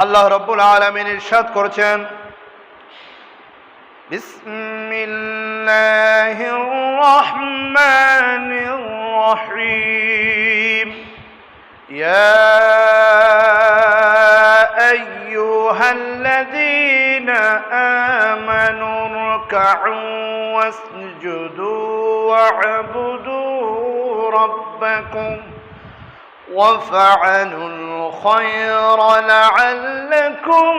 আল্লাহ রব্বুল আলমিন ইরশাদ করছেন بسم الله الرحمن الرحيم يا أيها الذين آمنوا اركعوا واسجدوا واعبدوا ربكم وفعلوا الخير لعلكم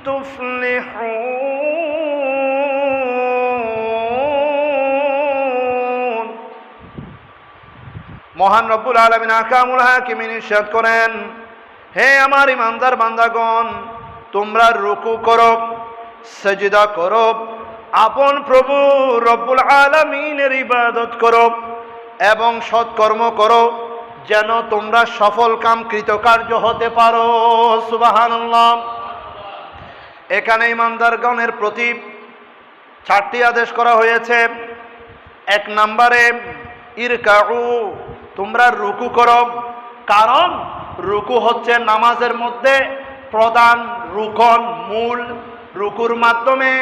تفلحون মহান রব্বুল আলমিন আকামুল হাকিমিন ইরশাদ করেন হে আমার ইমানদার বান্দাগণ তোমরা রুকু করো সজিদা করো আপন প্রভু রব্বুল আলমিনের ইবাদত করো এবং সৎকর্ম করো যেন তোমরা সফল কাম কৃতকার্য হতে পারো। সুবাহান্লাহ এখানে ইমানদারগণের প্রতি চারটি আদেশ করা হয়েছে। এক নম্বরে, ইরকাউ, তোমরা রুকু করো। কারণ রুকু হচ্ছে নামাজের মধ্যে প্রধান রুকন মূল রুকুর মাধ্যমে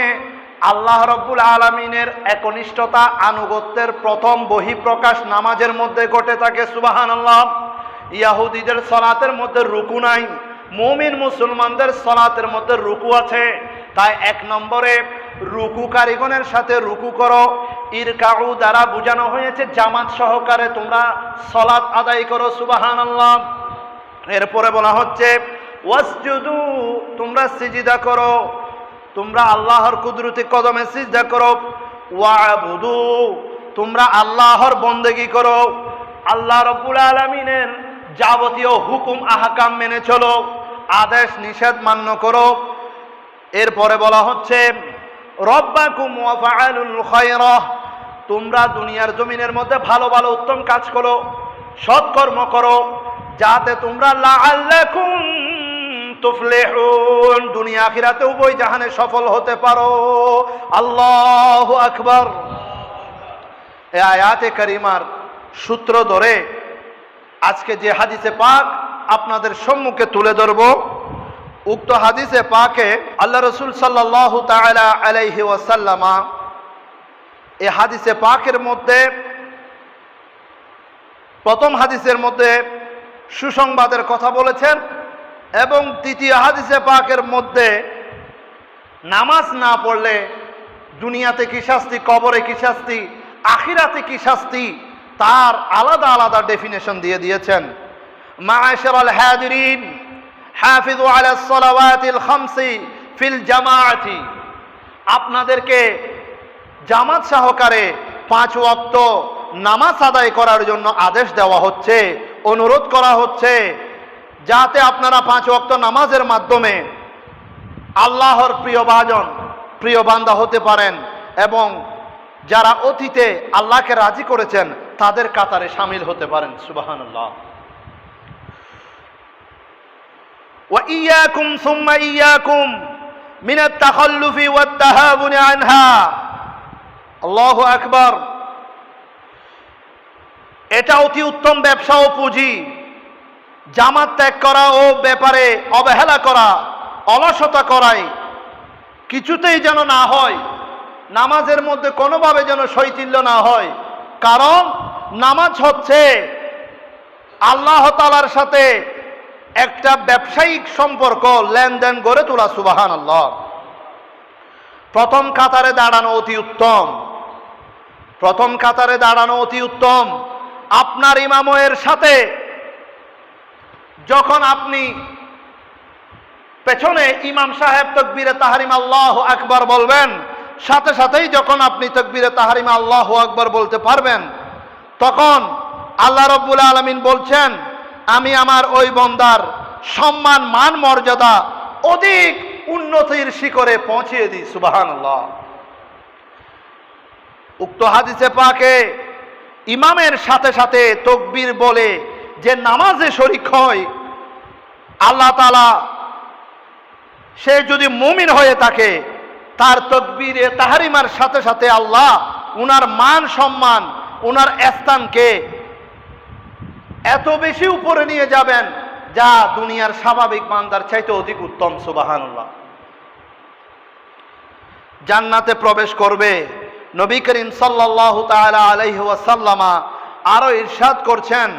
আল্লাহ রব্বুল আলমিনের একনিষ্ঠতা আনুগত্যের প্রথম বহিঃপ্রকাশ নামাজের মধ্যে ঘটে থাকে সুবাহান আল্লাহ ইয়াহুদিদের সলাতের মধ্যে রুকু নাই, মুমিন মুসলমানদের সলাতের মধ্যে রুকু আছে। তাই এক নম্বরে রুকু কারিগণের সাথে রুকু করো। ইরকাউ দ্বারা বোঝানো হয়েছে, জামাত সহকারে তোমরা সলাৎ আদায় করো সুবাহান আল্লাহ এরপরে বলা হচ্ছে, ওয়াসজুদু, তোমরা সিজিদা করো। তোমরা আল্লাহর কুদরতি কদমে সিজদা করো। ওয়াবুদু, তোমরা আল্লাহর বন্দেগি করো। আল্লাহ রব্বুল আলমিনের যাবতীয় হুকুম, আহকাম মেনে চলো। আদেশ, নিষেধ মান্য করো। এরপরে বলা হচ্ছে, রব্বাকুম ওয়াফাআলুল খায়রা, তোমরা দুনিয়ার জমিনের মধ্যে ভালো ভালো, উত্তম কাজ করো সৎকর্ম করো, যাতে তোমরা লাআল্লাকুম তুফলিহুন, দুনিয়া আখিরাতে উভয় জাহানে সফল হতে পারো। আল্লাহু আকবার। এ আয়াতে করিমার সূত্র ধরে আজকে যে হাদিসে পাক আপনাদের সম্মুখে তুলে ধরব, উক্ত হাদিসে পাকে আল্লাহ রসুল সাল্লাহ আলাইহি ওয়াসাল্লামা এ হাদিসে পাকের মধ্যে, প্রথম হাদিসের মধ্যে সুসংবাদের কথা বলেছেন। এবং তৃতীয় হাদিসে পাকের মধ্যে নামাজ না পড়লে দুনিয়াতে কি শাস্তি, কবরে কি শাস্তি, আখিরাতে কি শাস্তি, তার আলাদা আলাদা ডেফিনেশন দিয়ে দিয়েছেন। ফিল আপনাদেরকে জামাত সহকারে পাঁচ ওয়াক্ত নামাজ আদায় করার জন্য আদেশ দেওয়া হচ্ছে, অনুরোধ করা হচ্ছে যাতে আপনারা পাঁচ ওয়াক্ত নামাজের মাধ্যমে আল্লাহর প্রিয় ভাজন প্রিয় বান্দা হতে পারেন এবং যারা অতীতে আল্লাহকে রাজি করেছেন তাদের কাতারে সামিল হতে পারেন সুবাহান্লাহ وإياكم ثم إياكم من التخلف والتهاون عنها الله أكبر এটা অতি উত্তম ব্যবসা ও পুঁজি জামাত ত্যাগ করা ও ব্যাপারে অবহেলা করা, অলসতা করাই কিছুতেই যেন না হয়, নামাজের মধ্যে কোনোভাবে যেন শৈথিল্য না হয়। কারণ নামাজ হচ্ছে আল্লাহ তালার সাথে একটা ব্যবসায়িক সম্পর্ক, লেনদেন গড়ে তোলা সুবাহান আল্লাহ প্রথম কাতারে দাঁড়ানো অতি উত্তম। প্রথম কাতারে দাঁড়ানো অতি উত্তম। আপনার ইমাময়ের সাথে যখন আপনি পেছনে ইমাম সাহেব তকবীরে তাহারিম আল্লাহ আকবর বলবেন, সাথে সাথেই যখন আপনি তকবীরে তাহারিম আল্লাহ আকবর বলতে পারবেন, তখন আল্লাহ রব্বুল আলমিন বলছেন, আমি আমার ওই বন্দার সম্মান, মান, মর্যাদা অধিক উন্নতির শিখরে পৌঁছিয়ে দিই সুবাহান উক্ত হাদিসে পাকে ইমামের সাথে সাথে তকবীর বলে যে নামাজে শরিক হয়, আল্লাহ তালা সে যদি মুমিন হয়ে থাকে, তার তকবীরে তাহারিমার সাথে সাথে আল্লাহ উনার মান সম্মান, উনার স্থানকে এত বেশি উপরে নিয়ে যাবেন, যা দুনিয়ার স্বাভাবিক বান্দার চাইতে অধিক উত্তম, সুবাহানুল্লাহ। জান্নাতে প্রবেশ করবে নবী করিম সাল্লাল্লাহু তাআলা আলাইহি ওয়াসাল্লামা, আরও ইরশাদ করছেন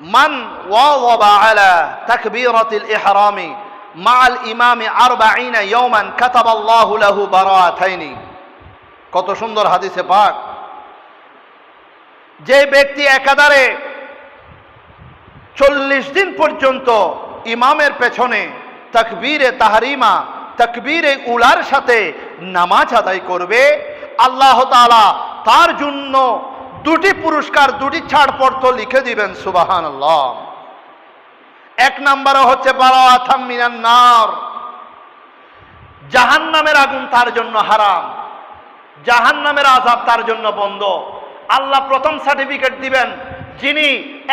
মান ওয়াযাবা আলা তাকবীরাতিল ইহরামি মাআল ইমামি 40 ইয়াওমান কাতাবাল্লাহু লাহু বারাআতাইনি। কত সুন্দর হাদিসে পাক। যে ব্যক্তি একাধারে চল্লিশ দিন পর্যন্ত ইমামের পেছনে তকবীরে তাহারিমা, তকবীরে উলার সাথে নামাজ আদায় করবে, আল্লাহ তাআলা তার জন্য দুটি পুরস্কার, দুটি ছাড়পত্র লিখে দিবেন সুবাহান এক নম্বরে হচ্ছে মিনান নার। জাহান্নামের আগুন তার জন্য হারাম। জাহান্নামের আজাব তার জন্য বন্ধ। আল্লাহ প্রথম সার্টিফিকেট দিবেন, যিনি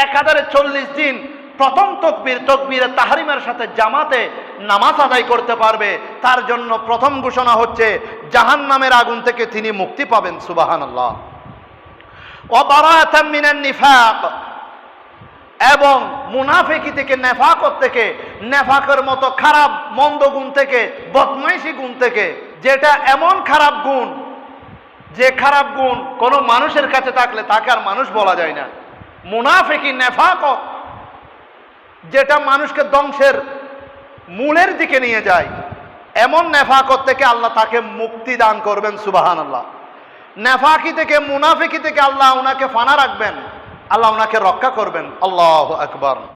এক হাজারে চল্লিশ দিন প্রথম তকবীর, তকবীরে তাহারিমের সাথে জামাতে নামাজ আদায় করতে পারবে। তার জন্য প্রথম ঘোষণা হচ্ছে, জাহান্নামের আগুন থেকে তিনি মুক্তি পাবেন সুবাহান আল্লাহ নিফাক। এবং মুনাফেকি থেকে, নেফাকত থেকে, নেফাকের মতো খারাপ, মন্দ গুণ থেকে, বদমাইশি গুণ থেকে, যেটা এমন খারাপ গুণ, যে খারাপ গুণ কোনো মানুষের কাছে থাকলে তাকে আর মানুষ বলা যায় না। মুনাফেকি, নেফাকত, যেটা মানুষকে ধ্বংসের মূলের দিকে নিয়ে যায়, এমন নেফাকত থেকে আল্লাহ তাকে মুক্তি দান করবেন সুবাহান আল্লাহ নেফাকি থেকে মুনাফিকি থেকে আল্লাহ ওনাকে ফানা রাখবেন আল্লাহ ওনাকে রক্ষা করবেন। আল্লাহ আকবর।